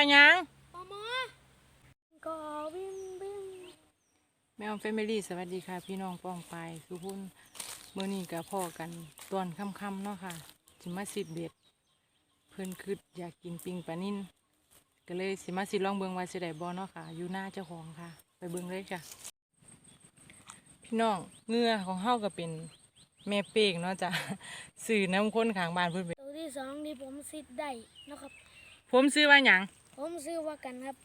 หยังปอมอก็วิ่งวิ่งแม่ออมแฟมิลี่สวัสดีค่ะ พี่น้องป้องไปทุกคนเมื่อนี้กับพ่อกันตอนค่ำๆเนาะค่ะสิมาสิบเบ็ด เพิ่นคืออยากกินปิงปลานิ่นก็เลยสิมาสิลองเบิ่งว่าสิได้บ่เนาะค่ะ อยู่หน้าเจ้าของค่ะ ไปเบิ่งเลยค่ะ พี่น้องเหงือของเฮาก็เป็นแม่เป้งเนาะจ้ะสื่อน้ำข้นข้างบ้านเพิ่นเป็นตัวที่สองที่ผมซิดได้นะครับ ผมซื้อว่าหยัง ผมซื้อว่ากันครับ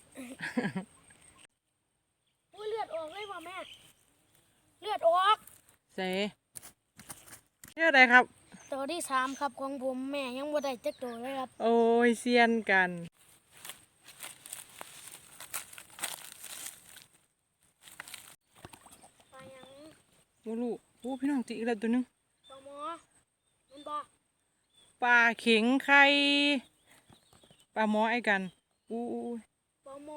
อุ้ยเลือดออกเลยว่ะแม่ เลือดออกเสเชื่ออะไรครับ ตัวที่สามครับของผมแม่ยังบ่ได้จักตัวเลยครับ โอ้ยเซียนกันปลาหยังโอ้ลูกโอ้พี่น้องจิอีกแล้วตัวหนึงปอมอมันบ่ปลาเข็งไข่ปลาหมอไอ้กัน อู้อู้ปอมอ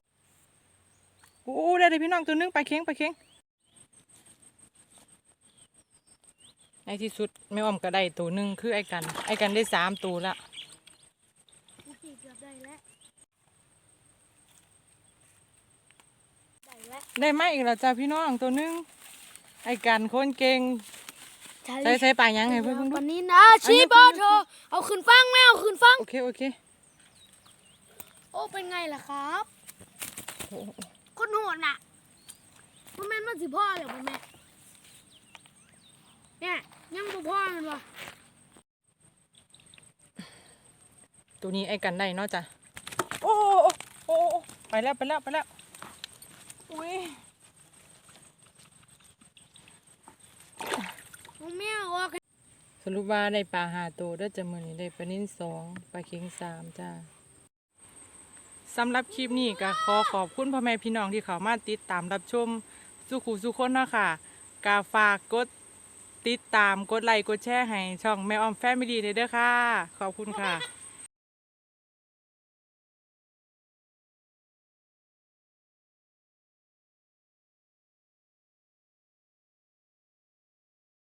อู้อู้ได้เลยพี่น้องตัวหนึงปลาเข็งปลาเข็งในที่สุดแม่อ้อมก็ได้ตัวหนึงคือไอ้กัน ไอ้กันได้สามตัวละเมื่อกี้เกือบได้แล้วได้แล้วได้ไหมอีกแล้วจ้าพี่น้องตัวหนึงไอ้กันคนเก่งใส่ใส่ปลาหยังให้เพื่อนเพิ่งดูวันนี้นะชีบอเธอเอาขึ้นฟังแม่เอาขึ้นฟังโอเคโอเค โอ้เป็นไงล่ะครับโอ้โอ้คนโหดน่ะพ่อแม่นมันสิพ่อเหรอพ่อแม่เนี่ยยังบ่พ่อมันวะตัวนี้ไอ้กันได้เนาะจ้ะโอ้โอ้โอ้โอ้ไปแล้วไปแล้วไปแล้วอุ้ยมึงแม่ออกสรุปว่าได้ปลาหาตัวเด้อจ้ะมื้อนี้ได้ปลานิ่นสองปลาเค็งสามจ้า สำหรับคลิปนี้ก็ขอขอบคุณพ่อแม่พี่น้องที่เข้ามาติดตามรับชมสุขุสุขคนเนาะค่ะกาฝากกดติดตามกดไลค์กดแชร์ให้ช่องแม่ออมแฟมิลี่เด้อค่ะ ขอบคุณค่ะ